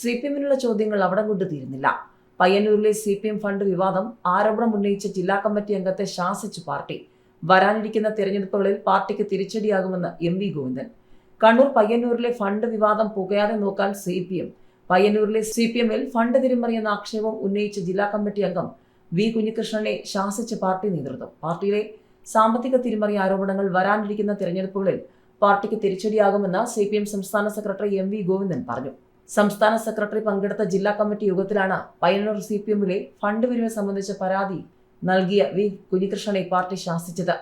C P എമ്മിനുള്ള ചോദ്യങ്ങൾ അവിടം കൊണ്ട് തീരുന്നില്ല. പയ്യന്നൂരിലെ സി പി എം ഫണ്ട് വിവാദം ആരോപണം ഉന്നയിച്ച ജില്ലാ കമ്മിറ്റി അംഗത്തെ ശാസിച്ചു പാർട്ടി. വരാനിരിക്കുന്ന തിരഞ്ഞെടുപ്പുകളിൽ പാർട്ടിക്ക് തിരിച്ചടിയാകുമെന്ന് എം വി ഗോവിന്ദൻ. കണ്ണൂർ പയ്യന്നൂരിലെ ഫണ്ട് വിവാദം പുകയാതെ നോക്കാൻ സി പി എം പയ്യന്നൂരിലെ സി പി എമ്മിൽ ഫണ്ട് തിരിമറിയെന്ന ആക്ഷേപം ഉന്നയിച്ച ജില്ലാ കമ്മിറ്റി അംഗം വി കുഞ്ഞികൃഷ്ണനെ ശാസിച്ച പാർട്ടി നേതൃത്വം. പാർട്ടിയിലെ സാമ്പത്തിക തിരിമറി ആരോപണങ്ങൾ വരാനിരിക്കുന്ന തിരഞ്ഞെടുപ്പുകളിൽ പാർട്ടിക്ക് തിരിച്ചടിയാകുമെന്ന് സി പി എം സംസ്ഥാന സെക്രട്ടറി എം വി ഗോവിന്ദൻ പറഞ്ഞു. സംസ്ഥാന സെക്രട്ടറി പങ്കെടുത്ത ജില്ലാ കമ്മിറ്റി യോഗത്തിലാണ് പയ്യന്നൂർ സി പി എമ്മിലെ ഫണ്ട് പിരിവ് സംബന്ധിച്ച പരാതി നൽകിയ വി കുഞ്ഞികൃഷ്ണനെ പാർട്ടി ശാസിച്ചത്.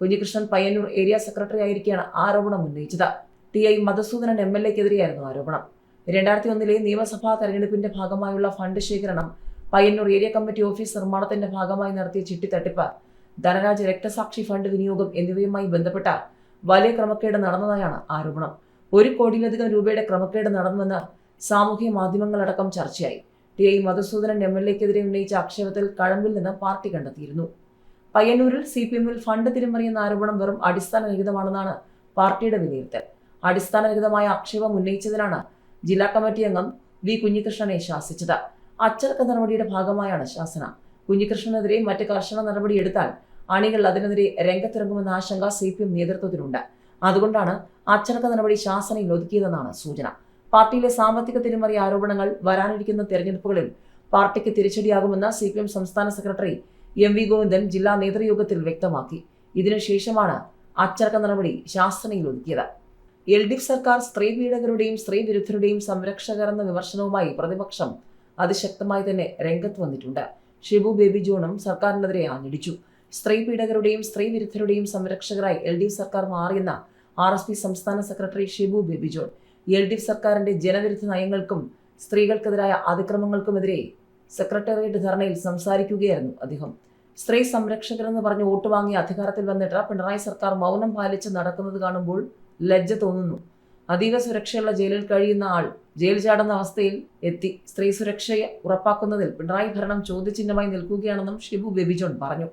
കുഞ്ഞികൃഷ്ണൻ പയ്യന്നൂർ ഏരിയ സെക്രട്ടറി ആയിരിക്കെയാണ് ആരോപണം ഉന്നയിച്ചത്. T I Madhusoodanan M L എക്കെതിരെയായിരുന്നു ആരോപണം. രണ്ടായിരത്തി ഒന്നിലെ നിയമസഭാ തെരഞ്ഞെടുപ്പിന്റെ ഭാഗമായുള്ള ഫണ്ട് ശേഖരണം പയ്യന്നൂർ ഏരിയ കമ്മിറ്റി ഓഫീസ് നിർമ്മാണത്തിന്റെ ഭാഗമായി നടത്തിയ ചിട്ടിത്തട്ടിപ്പ് ധനരാജ് രക്തസാക്ഷി ഫണ്ട് വിനിയോഗം എന്നിവയുമായി ബന്ധപ്പെട്ട വലിയ ക്രമക്കേട് നടന്നതായാണ് ആരോപണം. ഒരു കോടിയിലധികം രൂപയുടെ ക്രമക്കേട് നടന്നുവെന്ന് സാമൂഹ്യ മാധ്യമങ്ങളടക്കം ചർച്ചയായി. T I Madhusoodanan M L എക്കെതിരെ ഉന്നയിച്ച ആക്ഷേപത്തിൽ കഴമ്പിൽ നിന്ന് പാർട്ടി കണ്ടെത്തിയിരുന്നു. പയ്യന്നൂരിൽ സി പി എമ്മിൽ ഫണ്ട് തിരിമറിയുന്ന ആരോപണം വെറും അടിസ്ഥാനരഹിതമാണെന്നാണ് പാർട്ടിയുടെ വിലയിരുത്തൽ. അടിസ്ഥാനരഹിതമായ ആക്ഷേപം ഉന്നയിച്ചതിനാണ് ജില്ലാ കമ്മിറ്റി അംഗം വി കുഞ്ഞികൃഷ്ണനെ ശാസിച്ചത്. അച്ചടക്ക നടപടിയുടെ ഭാഗമായാണ് ശാസന. കുഞ്ഞികൃഷ്ണനെതിരെ മറ്റ് കർശന നടപടിയെടുത്താൽ അണികൾ അതിനെതിരെ രംഗത്തിറങ്ങുമെന്ന ആശങ്ക സി പി എം നേതൃത്വത്തിനുണ്ട് അതുകൊണ്ടാണ് അച്ചടക്ക നടപടി ശാസനയിൽ ഒതുക്കിയതെന്നാണ് സൂചന. പാർട്ടിയിലെ സാമ്പത്തിക തിരിമറി ആരോപണങ്ങൾ വരാനിരിക്കുന്ന തെരഞ്ഞെടുപ്പുകളിൽ പാർട്ടിക്ക് തിരിച്ചടിയാകുമെന്ന് സി പി എം സംസ്ഥാന സെക്രട്ടറി എം വി ഗോവിന്ദൻ ജില്ലാ നേതൃയോഗത്തിൽ വ്യക്തമാക്കി. ഇതിനുശേഷമാണ് അച്ചടക്ക നടപടി ശാസനയിൽ ഒതുക്കിയത്. എൽ ഡി എഫ് സർക്കാർ സ്ത്രീ പീഡകരുടെയും സ്ത്രീ വിരുദ്ധരുടെയും സംരക്ഷകർ എന്ന വിമർശനവുമായി പ്രതിപക്ഷം അതിശക്തമായി തന്നെ രംഗത്ത് വന്നിട്ടുണ്ട്. ഷിബു ബേബി ജോണും സർക്കാരിനെതിരെ ആഞ്ഞടിച്ചു. സ്ത്രീ പീഡകരുടെയും സ്ത്രീ വിരുദ്ധരുടെയും സംരക്ഷകരായി എൽ ഡി എഫ് സർക്കാർ മാറിയെന്ന ആർ എസ് പി സംസ്ഥാന secretary Shibu Baby John L D F സർക്കാരിന്റെ ജനവിരുദ്ധ നയങ്ങൾക്കും സ്ത്രീകൾക്കെതിരായ അതിക്രമങ്ങൾക്കുമെതിരെ സെക്രട്ടേറിയറ്റ് ധർണയിൽ സംസാരിക്കുകയായിരുന്നു അദ്ദേഹം. സ്ത്രീ സംരക്ഷകരെന്ന് പറഞ്ഞ് വോട്ട് വാങ്ങി അധികാരത്തിൽ വന്നിട്ട് പിണറായി സർക്കാർ മൗനം പാലിച്ച് നടക്കുന്നത് കാണുമ്പോൾ ലജ്ജ തോന്നുന്നു. അതീവ സുരക്ഷയുള്ള ജയിലിൽ കഴിയുന്ന ആൾ ജയിൽ ചാടുന്ന അവസ്ഥയിൽ എത്തി സ്ത്രീ സുരക്ഷയെ ഉറപ്പാക്കുന്നതിൽ പിണറായി ഭരണം ചോദ്യചിഹ്നമായി നിൽക്കുകയാണെന്നും ഷിബു ബെബിജോൺ പറഞ്ഞു.